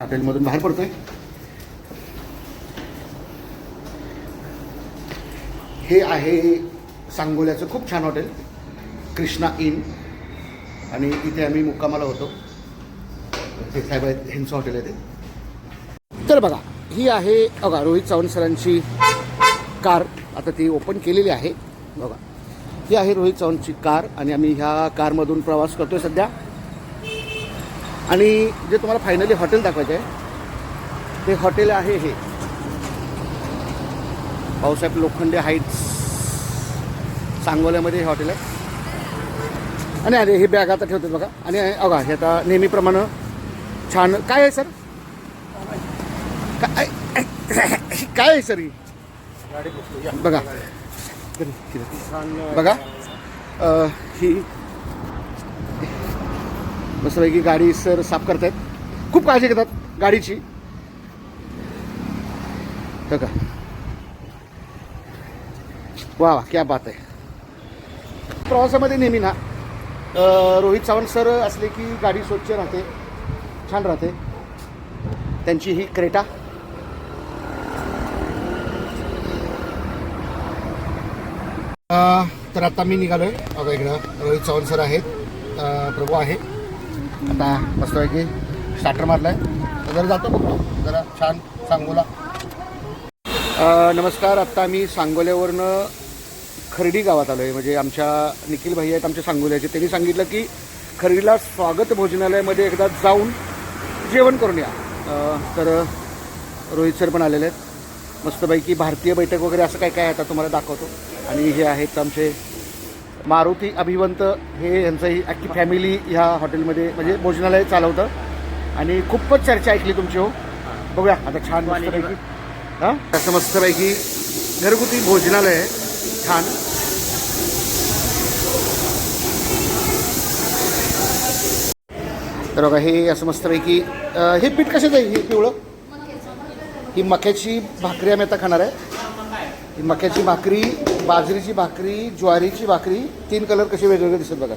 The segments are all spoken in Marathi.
हॉटेलमधून बाहेर पडतोय. हे आहे सांगोल्याचं खूप छान हॉटेल कृष्णा इन आणि इथे आम्ही मुक्कामाला होतो. ते साहेब आहेत ह्यांचं हॉटेल आहे ते. तर बघा ही आहे बघा रोहित चव्हाण सरांची कार. आता ती ओपन केलेली आहे. बघा ही आहे रोहित चव्हाणची कार आणि आम्ही ह्या कारमधून प्रवास करतोय सध्या. आणि जे तुम्हाला फायनली हॉटेल दाखवायचं आहे ते हॉटेल आहे हे. भाऊसाहेब लोखंडे हाईट्स सांगोल्यामध्ये हे हॉटेल आहे. आणि अरे हे बॅग आता ठेवतात बघा. आणि अगा हे आता नेहमीप्रमाणे छान. काय आहे सर काय काय आहे सर ही बघा. बघा ही मस्तपैकी गाडी सर साफ करतायत. खूप काळजी घेतात गाडीची. हो का? वा वा क्या बात आहे. प्रवासामध्ये नेहमी ना रोहित सावंत सर असले की गाडी स्वच्छ राहते छान राहते. त्यांची ही क्रेटा. तर आता मी निघालोय. बघा इकडं रोहित सावंत सर आहेत. प्रभू आहे आता मस्तपैकी स्टार्टर मारलाय. तर जरा जातो बघतो. जरा छान सांगोला. नमस्कार. आत्ता मी सांगोल्यावरनं खर्डी गावात आलो आहे म्हणजे आमच्या निखिल भाई आहेत आमच्या सांगोल्याचे. त्यांनी सांगितलं की खर्डीला स्वागत भोजनालयामध्ये एकदा जाऊन जेवण करून या. तर रोहित सर पण आलेले आहेत. मस्तपैकी भारतीय बैठक वगैरे असं काय काय आहे आता तुम्हाला दाखवतो. आणि हे आहेत आमचे मारुती अभिवंत हे यांचंही अख्खी फॅमिली ह्या हॉटेलमध्ये म्हणजे भोजनालय चालवतं. आणि खूपच चर्चा ऐकली तुमची हो. बघूया आता छान मस्तपैकी. हां? असं मस्तपैकी घरगुती भोजनालय आहे छान. तर बघा हे असं मस्तपैकी हे पीठ कशाचं आहे? हे पिवळं? ही मक्याची भाकरी आम्ही आता खाणार आहे. ही मक्याची भाकरी बाजरीची भाकरी ज्वारीची भाकरी तीन कलर कसे वेगवेगळे दिसत बघा.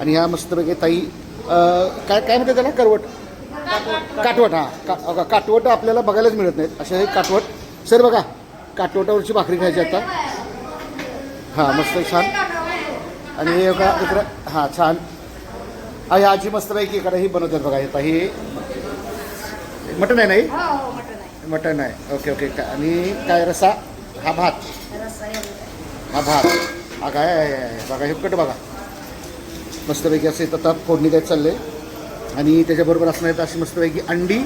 आणि ह्या मस्तपैकी ताई काय काय म्हणते त्याला? करवट. काटवट हां. का काटवट आपल्याला बघायलाच मिळत नाहीत. असे हे काटवट. सर बघा काटवटावरची भाकरी खायची आता. हां मस्त छान. आणि हे बघा इकडं हां छान. हा ह्या आजी मस्तपैकी इकडे ही बनवतात बघा आता हे. मटण आहे नाही हो? हो मटण आहे. Okay okay. आणि काय रसा हा भात. हा भात. हा काय. बघा हे कट बघा. मस्तपैकी असे आता फोडणी द्यायचं चाललंय आणि त्याच्याबरोबर असणार आहेत अशी मस्तपैकी अंडी.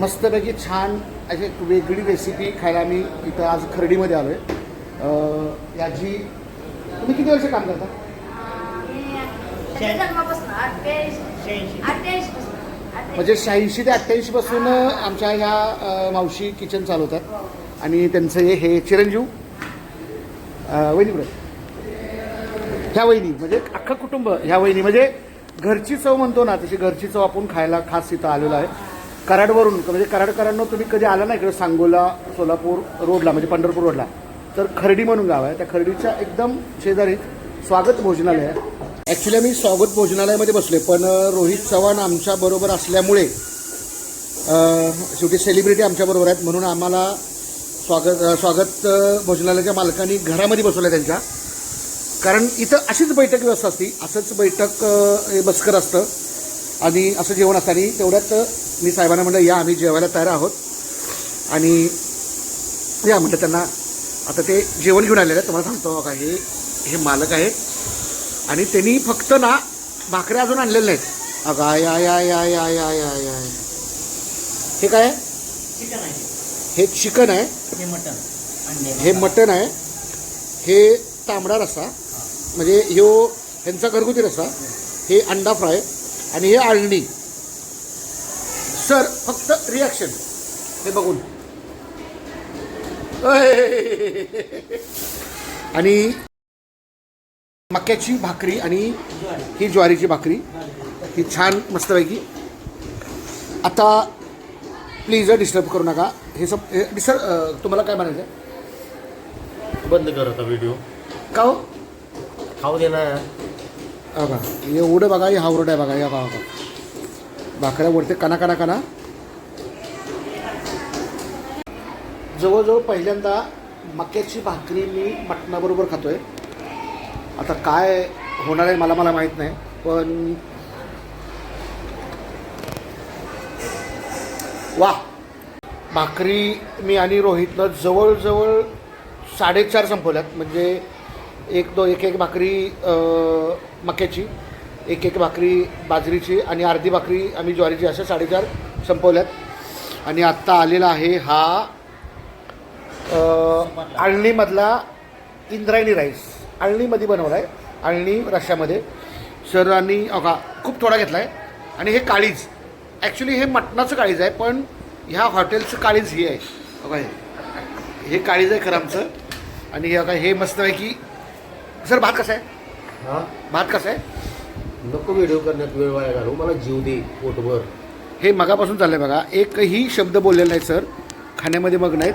मस्तपैकी छान अशी एक वेगळी रेसिपी खायला आम्ही इथं आज खर्डीमध्ये आलो आहे याची तुम्ही किती वर्ष काम करता? म्हणजे शहाऐंशी ते अठ्ठ्याऐंशीपासून आमच्या ह्या मावशी किचन चालवतात. आणि त्यांचं हे हे चिरंजीव अ, वहिनी ह्या वहिनी म्हणजे अख्खं कुटुंब ह्या वहिनी. म्हणजे घरची चव म्हणतो ना तशी घरची चव आपण खायला खास इथं आलेलो आहे. कराडवरून म्हणजे कराडकरांना तुम्ही कधी आला नाही इकडे सांगोला सोलापूर रोडला म्हणजे पंढरपूर रोडला. तर खर्डी म्हणून गाव आहे. त्या खर्डीच्या एकदम शेजारी स्वागत भोजनालय आहे. ॲक्च्युली आम्ही स्वागत भोजनालयामध्ये बसलोय. पण रोहित चव्हाण आमच्या बरोबर असल्यामुळे शेवटी सेलिब्रिटी आमच्याबरोबर आहेत. म्हणून आम्हाला स्वागत स्वागत भोजनालयाच्या मालकांनी घरामध्ये बसवलं त्यांच्या. कारण इथं अशीच बैठक व्यवस्था असती. असंच बैठक हे बसकर असतं. आणि असं जेवण असतं. आणि तेवढ्यात मी साहेबांना म्हणलं या आम्ही जेवायला तयार आहोत. आणि या म्हटलं त्यांना आता ते जेवण घेऊन आलेलं आहे तुम्हाला सांगतो का हे हे मालक आहेत. आणि त्यांनी फक्त ना भाकऱ्या अजून आणलेल्या नाहीत. आय या या या या या या या हे काय? हे चिकन आहे. हे मटन हे मटन आहे. हे तांबडा रस्सा. म्हणजे ह्यो ह्यांचा घरगुती रस्सा. हे अंडा फ्राय. आणि हे आळणी. सर फक्त रिॲक्शन हे बघून. आणि मक्याची भाकरी आणि ही ज्वारीची भाकरी. ही छान मस्तपैकी. आता प्लीज डिस्टर्ब करू नका. हे सब डिस्टर्ब तुम्हाला काय म्हणायचं आहे? बंद कर आता व्हिडिओ का हो? खाऊ दे ना. बघा. एवढं बघा हे हावरट आहे बघा. या बघा भाकऱ्या वरते कना कना कना जवळजवळ पहिल्यांदा मक्याची भाकरी मी मटणाबरोबर खातोय. आता काय होणार आहे मला मला माहीत नाही पण वा. भाकरी मी आणि रोहितनं जवळजवळ साडेचार संपवल्यात म्हणजे एक दो एक एक भाकरी मक्याची एक एक भाकरी बाजरीची आणि अर्धी भाकरी आम्ही ज्वारीची अशा साडेचार संपवल्यात. आणि आत्ता आलेला आहे हा आळणीमधला इंद्रायणी राईस. आळणीमध्ये बनवला आहे आळणी रश्श्यामध्ये. सरांनी अगा खूप थोडा घेतला आहे आणि हे काळीज. ॲक्च्युली हे मटणाचं काळीज आहे पण ह्या हॉटेलचं काळीज हे आहे. बघा हे हे काळीज आहे खरं आमचं. आणि हे बघा हे मस्त आहे की सर भात कसा आहे? हा? भात कसा आहे? नको व्हिडिओ करण्यात वेळ वाया घालू. मला जीव दे पोटभर. हे मगापासून चाललं आहे बघा. एकही शब्द बोललेला नाही सर. खाण्यामध्ये मग नाहीत